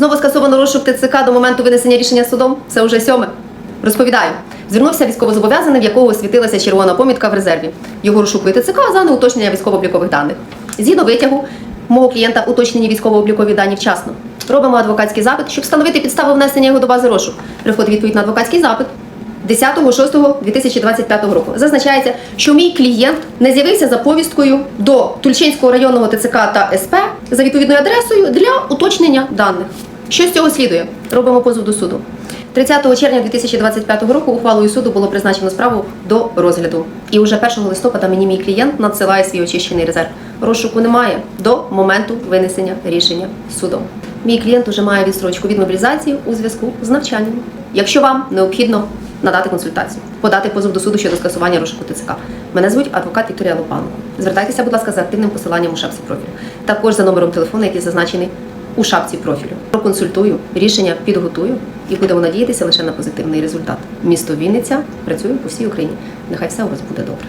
Знову скасовано розшук ТЦК до моменту винесення рішення судом. Це вже сьоме. Розповідаю. Звернувся військовозобов'язаний, в якого світилася червона помітка в резерві. Його розшукує ТЦК за неуточнення військово-облікових даних. Згідно витягу мого клієнта уточнені військово-облікові дані вчасно. Робимо адвокатський запит, щоб встановити підставу внесення його до бази розшук. Приходить відповідь на адвокатський запит. 10.06.2025 року зазначається, що мій клієнт не з'явився за повісткою до Тульчинського районного ТЦК та СП за відповідною адресою для уточнення даних. Що з цього слідує? Робимо позов до суду. 30 червня 2025 року ухвалою суду було призначено справу до розгляду. І вже 1 листопада мені мій клієнт надсилає свій очищений резерв. Розшуку немає до моменту винесення рішення судом. Мій клієнт уже має відстрочку від мобілізації у зв'язку з навчанням. Якщо вам необхідно надати консультацію, подати позов до суду щодо скасування розшуку ТЦК. Мене звуть адвокат Вікторія Лопанко. Звертайтеся, будь ласка, за активним посиланням у шапці профілю. Також за номером телефону, який зазначений у шапці профілю. Проконсультую, рішення підготую і будемо надіятися лише на позитивний результат. Місто Вінниця працює по всій Україні. Нехай все у вас буде добре.